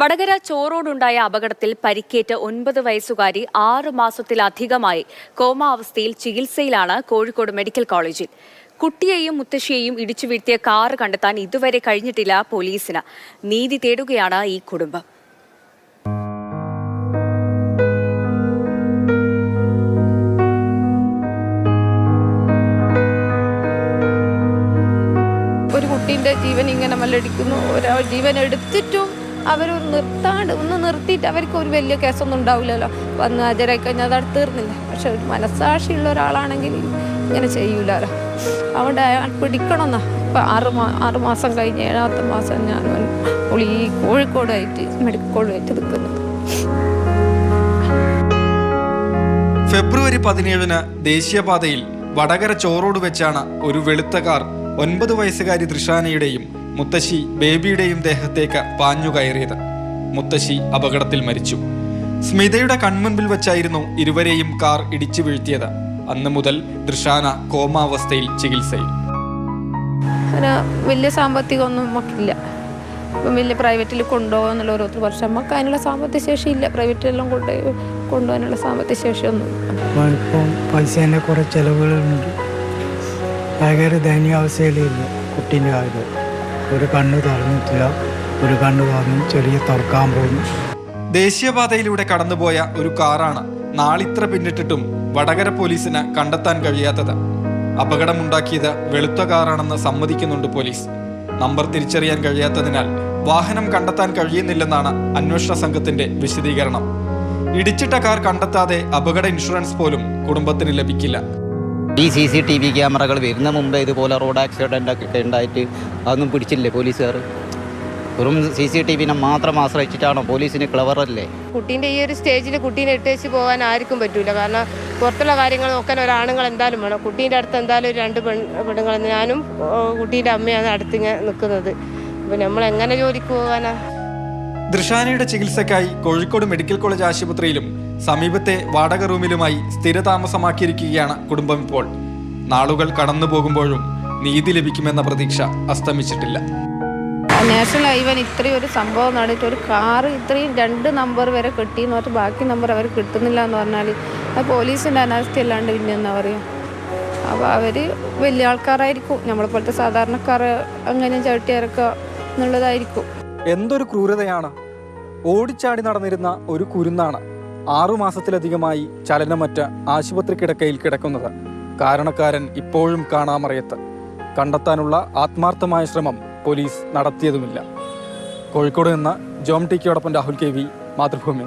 വടകര ചോറോടുണ്ടായ അപകടത്തിൽ പരിക്കേറ്റ ഒൻപത് വയസ്സുകാരി ആറു മാസത്തിലധികമായി കോമാവസ്ഥയിൽ ചികിത്സയിലാണ് കോഴിക്കോട് മെഡിക്കൽ കോളേജിൽ. കുട്ടിയെയും മുത്തശ്ശിയെയും ഇടിച്ചു വീഴ്ത്തിയ കാറ് കണ്ടെത്താൻ ഇതുവരെ കഴിഞ്ഞിട്ടില്ല പോലീസിന്. നീതി തേടുകയാണ് ഈ കുടുംബം. ഒരു കുട്ടീന്റെ ജീവൻ ഇങ്ങനെ മല്ലടിക്കുന്നു. ഒരാൾ ജീവൻ എടുത്തിട്ടും അവർ നിർത്താണ്ട് ഒന്ന് നിർത്തിയിട്ട് അവർക്ക് ഒരു വലിയ കേസൊന്നും ഉണ്ടാവില്ലല്ലോ. വന്ന് ഹാജരായി കഴിഞ്ഞാൽ അത് അവിടെ തീർന്നില്ല. പക്ഷെ ഒരു മനസ്സാക്ഷിയുള്ള ഒരാളാണെങ്കിൽ ഇങ്ങനെ അതുകൊണ്ട് അയാൾ പിടിക്കണമെന്നാ. ഇപ്പം ആറ് മാ ആറ് മാസം കഴിഞ്ഞ് ഏഴാമത്തെ മാസം ഞാൻ ഈ കോഴിക്കോടായിട്ട് മെഡിക്കൽ കോളേജായിട്ട് നിൽക്കുന്നത് ഫെബ്രുവരി പതിനേഴിന് ദേശീയപാതയിൽ വടകര ചോറോട് വെച്ചാണ് ഒരു വെളുത്ത കാർ ഒൻപത് വയസ്സുകാരി തൃഷാനയുടെയും മുത്തശ്ശി ബേബിയുടെയും ദേഹത്തേക്ക് പാഞ്ഞു കയറിയത്. മുത്തശ്ശി അപകടത്തിൽ മരിച്ചു. സ്മിതയുടെ കൺമുൻപിൽ വെച്ചായിരുന്നു ഇരുവരെയും കാർ ഇടിച്ചു വീഴ്ത്തിയത്. അന്ന് മുതൽ ദൃശാന കോമാവസ്ഥയിൽ ചികിത്സയിൽ. അങ്ങനെ വലിയ സാമ്പത്തികമൊന്നും നമുക്കില്ല. ഇപ്പം വലിയ പ്രൈവറ്റിൽ കൊണ്ടുപോകാന്നുള്ള ഓരോരുത്തർ പക്ഷെ നമുക്ക് അതിനുള്ള സാമ്പത്തിക ശേഷി ഇല്ല പ്രൈവറ്റിലെല്ലാം കൊണ്ട് കൊണ്ടുപോകാനുള്ള സാമ്പത്തിക ശേഷിയൊന്നും ഇപ്പം പൈസേന്റെ കുറേ ചിലവുകളുണ്ട്. ഭയങ്കര ദയനീയാവസ്ഥയിലില്ല കുട്ടീന്റെ കാര്യം ഒരു കണ്ണ് തുറന്നിട്ടില്ല ഒരു കണ്ണ് തുറന്ന് ചെറിയ തുറക്കാൻ പോകുന്നു ദേശീയപാതയിലൂടെ കടന്നുപോയ ഒരു കാറാണ് നാളിത്ര പിന്നിട്ടിട്ടും വടകര പോലീസിന് കണ്ടെത്താൻ കഴിയാത്തത്. അപകടമുണ്ടാക്കിയത് വെളുത്ത കാറാണെന്ന് സമ്മതിക്കുന്നുണ്ട് പോലീസ്. നമ്പർ തിരിച്ചറിയാൻ കഴിയാത്തതിനാൽ വാഹനം കണ്ടെത്താൻ കഴിയുന്നില്ലെന്നാണ് അന്വേഷണ സംഘത്തിന്റെ വിശദീകരണം. ഇടിച്ചിട്ട കാർ കണ്ടെത്താതെ അപകട ഇൻഷുറൻസ് പോലും കുടുംബത്തിന് ലഭിക്കില്ല. ഈ സി സി ടി വി ക്യാമറകൾ വരുന്ന മുമ്പേ ഇതുപോലെ റോഡ് ആക്സിഡന്റ് ഒക്കെ ഉണ്ടായിട്ട് അതൊന്നും പിടിച്ചില്ലേ പോലീസുകാർ? വെറും സി സി ടി വിനെ മാത്രം ആശ്രയിച്ചിട്ടാണോ പോലീസിന് ക്ലവറല്ലേ കുട്ടീന്റെ ഈ ഒരു സ്റ്റേജിൽ കുട്ടീനെ ഇട്ടേച്ച് പോകാൻ ആർക്കും പറ്റൂല. കാരണം പുറത്തുള്ള കാര്യങ്ങൾ നോക്കാൻ ഒരാണുങ്ങൾ എന്തായാലും വേണം. കുട്ടീന്റെ അടുത്ത് എന്തായാലും ഒരു രണ്ട് പെൺ പെണ്ണുങ്ങൾ ഞാനും കുട്ടീന്റെ അമ്മയാണ് അടുത്ത് ഇങ്ങനെ നിൽക്കുന്നത്. അപ്പം നമ്മൾ എങ്ങനെ ജോലിക്ക് പോകാനാ? ദൃഷാനയുടെ ചികിത്സയ്ക്കായി കോഴിക്കോട് മെഡിക്കൽ കോളേജ് ആശുപത്രിയിലും സമീപത്തെ വാടക റൂമിലുമായി സ്ഥിരതാമസമാക്കിയിരിക്കുകയാണ് കുടുംബം ഇപ്പോൾ. നാളുകൾ കടന്നു പോകുമ്പോഴും നീതി ലഭിക്കുമെന്ന പ്രതീക്ഷ അസ്തമിച്ചിട്ടില്ല. നാഷണൽ ഹൈവൻ ഇത്രയും ഒരു സംഭവം നടന്നിട്ട് ഒരു കാറ് ഇത്രയും രണ്ട് നമ്പർ വരെ കിട്ടി എന്ന് പറഞ്ഞിട്ട് ബാക്കി നമ്പർ അവർ കിട്ടുന്നില്ല എന്ന് പറഞ്ഞാൽ ആ പോലീസിന്റെ അനാസ്ഥ അല്ലാണ്ട് പിന്നെ എന്താ പറയുക അപ്പോൾ അവർ വലിയ ആൾക്കാരായിരിക്കും. നമ്മളെ പോലത്തെ സാധാരണക്കാർ അങ്ങനെ ചവിട്ടിയാരൊക്കെ എന്നുള്ളതായിരിക്കും. എന്തൊരു ക്രൂരതയാണ്. ഓടിച്ചാടി നടന്നിരുന്ന ഒരു കുരുന്നാണ് ആറുമാസത്തിലധികമായി ചലനമറ്റ ആശുപത്രി കിടക്കയിൽ കിടക്കുന്നത്. കാരണക്കാരൻ ഇപ്പോഴും കാണാമറിയത്ത്. കണ്ടെത്താനുള്ള ആത്മാർത്ഥമായ ശ്രമം പോലീസ് നടത്തിയതുമില്ല. കോഴിക്കോട് നിന്ന് ജോം ടിക്കയോടൊപ്പം രാഹുൽ കെ വി മാതൃഭൂമി